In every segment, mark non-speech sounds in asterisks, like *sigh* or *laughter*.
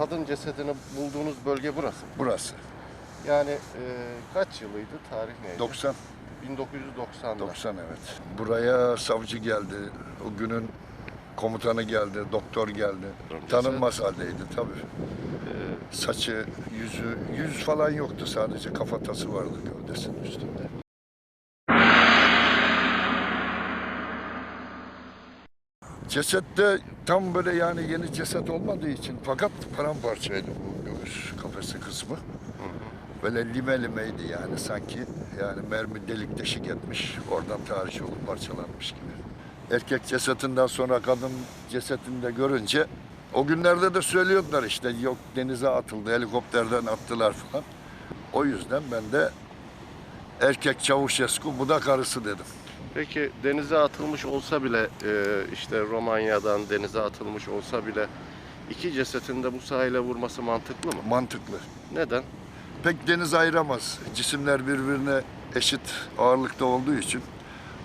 kadın cesedini bulduğunuz bölge burası. mı? Burası. Yani e, kaç yılıydı? Tarih neydi? 90. 1990'da. 90 evet. Buraya savcı geldi. O günün komutanı geldi, doktor geldi. Tanınmaz haldeydi tabii. Ee, Saçı, yüzü, yüz falan yoktu sadece kafatası vardı gövdesinin üstünde. Cesette tam böyle yani yeni ceset olmadığı için fakat paramparçaydı bu göğüs kafesi kısmı. Böyle lime limeydi yani sanki yani mermi delik deşik etmiş oradan tarih olup parçalanmış gibi. Erkek cesetinden sonra kadın cesetini de görünce o günlerde de söylüyordular işte yok denize atıldı helikopterden attılar falan. O yüzden ben de erkek Çavuşescu bu da karısı dedim. Peki denize atılmış olsa bile e, işte Romanya'dan denize atılmış olsa bile iki cesetin de bu sahile vurması mantıklı mı? Mantıklı. Neden? Pek deniz ayıramaz. Cisimler birbirine eşit ağırlıkta olduğu için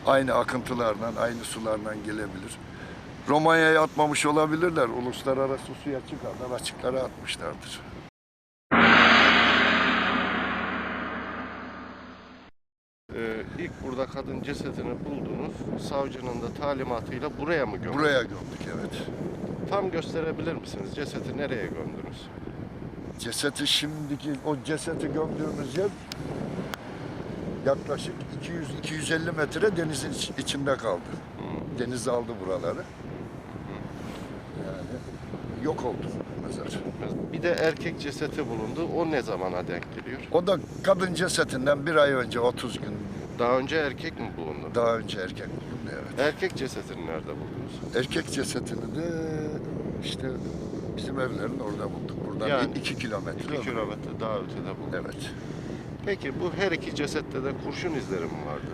aynı akıntılardan, aynı sulardan gelebilir. Romanya'ya atmamış olabilirler. Uluslararası suya çıkarlar, açıklara atmışlardır. Ee, ilk burada kadın cesedini buldunuz. Savcının da talimatıyla buraya mı gömdünüz? Buraya gömdük evet. Tam gösterebilir misiniz? Cesedi nereye gömdünüz? Ceseti şimdiki o ceseti gömdüğümüz yer yaklaşık 200-250 metre denizin iç- içinde kaldı. Deniz aldı buraları. Yani yok oldu mezar. Bir de erkek cesedi bulundu. O ne zamana denk geliyor? O da kadın cesetinden bir ay önce 30 gün Daha önce erkek mi bulundu? daha önce erkek bulundu evet. Erkek cesedini nerede buldunuz? Erkek cesetini de işte bizim evlerin orada bulduk. Buradan Yani 2 kilometre. 2 kilometre daha ötede buldunuz. Evet. Peki bu her iki cesette de kurşun izleri mi vardı?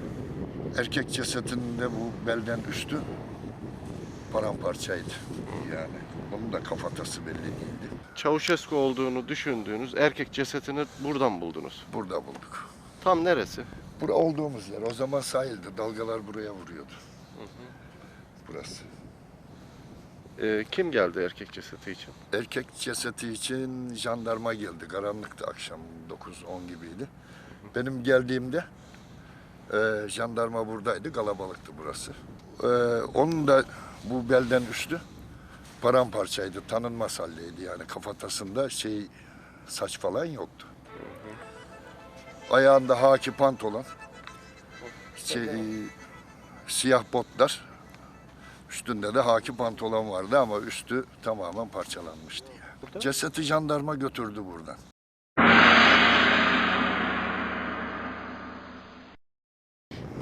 Erkek cesetinde bu belden üstü paramparçaydı. Yani onun da kafatası belli değildi. Çavuşescu olduğunu düşündüğünüz erkek cesedini buradan buldunuz. Burada bulduk. Tam neresi? Bura olduğumuz yer. O zaman sahildi. Dalgalar buraya vuruyordu. Burası. Ee, kim geldi erkek cesedi için? Erkek ceseti için jandarma geldi. Karanlıktı akşam 9-10 gibiydi. Benim geldiğimde e, jandarma buradaydı. Kalabalıktı burası. E, onun da bu belden üstü paramparçaydı. Tanınmaz haldeydi yani kafatasında şey saç falan yoktu. Ayağında haki pantolon, şey, e, siyah botlar, üstünde de haki pantolon vardı ama üstü tamamen parçalanmıştı. Yani. Cesedi jandarma götürdü buradan.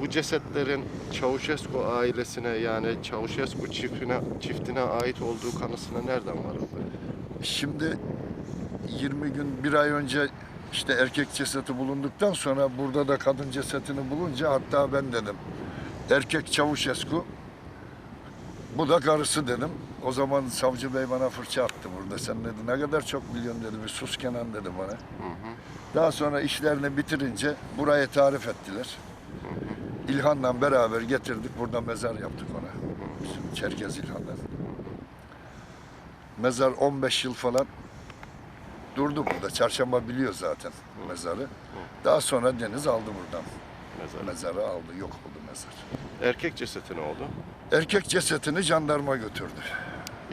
Bu cesetlerin Çavuşescu ailesine yani Çavuşescu çiftine, çiftine ait olduğu kanısına nereden varıldı? Şimdi 20 gün, bir ay önce işte erkek cesedi bulunduktan sonra burada da kadın cesedini bulunca hatta ben dedim erkek Çavuşescu bu da karısı dedim. O zaman savcı bey bana fırça attı burada. Sen dedi ne kadar çok biliyorsun dedi. Bir sus Kenan dedi bana. Daha sonra işlerini bitirince burayı tarif ettiler. İlhan'la beraber getirdik. Burada mezar yaptık ona. Bizim Çerkez İlhan'la. Mezar 15 yıl falan durdu burada. Çarşamba biliyor zaten mezarı. Daha sonra deniz aldı buradan. Mezar. Mezarı aldı. Yok oldu mezar. Erkek cesedi ne oldu? Erkek cesetini jandarma götürdü.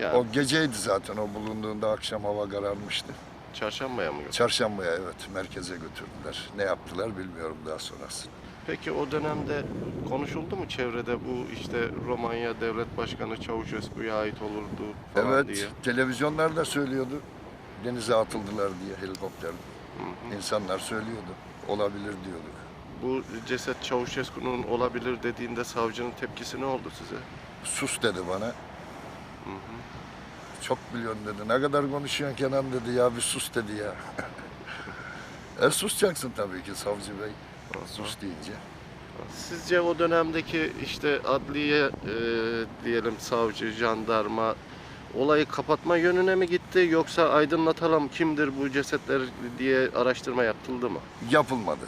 Yani O geceydi zaten o bulunduğunda akşam hava kararmıştı. çarşambaya mı götürdü? Çarşambaya evet merkeze götürdüler. Ne yaptılar bilmiyorum daha sonrası. Peki o dönemde konuşuldu mu çevrede bu işte Romanya Devlet Başkanı Çavuşescu'ya ait olurdu falan Evet diye? televizyonlarda söylüyordu. Denize atıldılar diye helikopter. İnsanlar söylüyordu. Olabilir diyorduk. Bu ceset Çavuşescu'nun olabilir dediğinde savcının tepkisi ne oldu size? Sus dedi bana. Çok biliyorsun dedi. Ne kadar konuşuyorsun Kenan dedi ya bir sus dedi ya. *laughs* e susacaksın tabii ki savcı bey. Sus deyince. Sizce o dönemdeki işte adliye e, diyelim savcı, jandarma olayı kapatma yönüne mi gitti yoksa aydınlatalım kimdir bu cesetler diye araştırma yapıldı mı? Yapılmadı.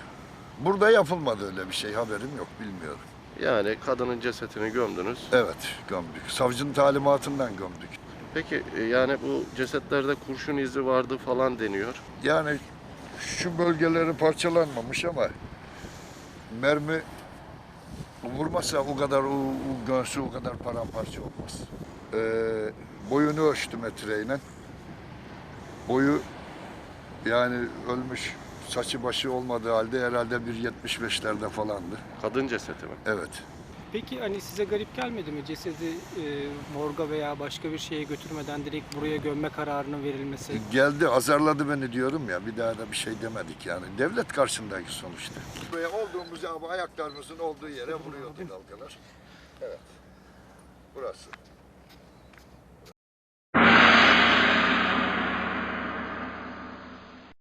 Burada yapılmadı öyle bir şey haberim yok bilmiyorum. Yani kadının cesetini gömdünüz. Evet gömdük. Savcının talimatından gömdük. Peki e, yani bu cesetlerde kurşun izi vardı falan deniyor. Yani şu bölgeleri parçalanmamış ama mermi vurmasa o kadar o, o göğsü o kadar paramparça olmaz. Ee, boyunu ölçtü metreyle. Boyu yani ölmüş saçı başı olmadığı halde herhalde bir 75'lerde falandı. Kadın cesedi mi? Evet. Peki hani size garip gelmedi mi cesedi e, morga veya başka bir şeye götürmeden direkt buraya gömme kararının verilmesi? Geldi azarladı beni diyorum ya bir daha da bir şey demedik yani. Devlet karşındaki sonuçta. Buraya olduğumuz abi ayaklarımızın olduğu yere vuruyordu dalgalar. Evet. Burası.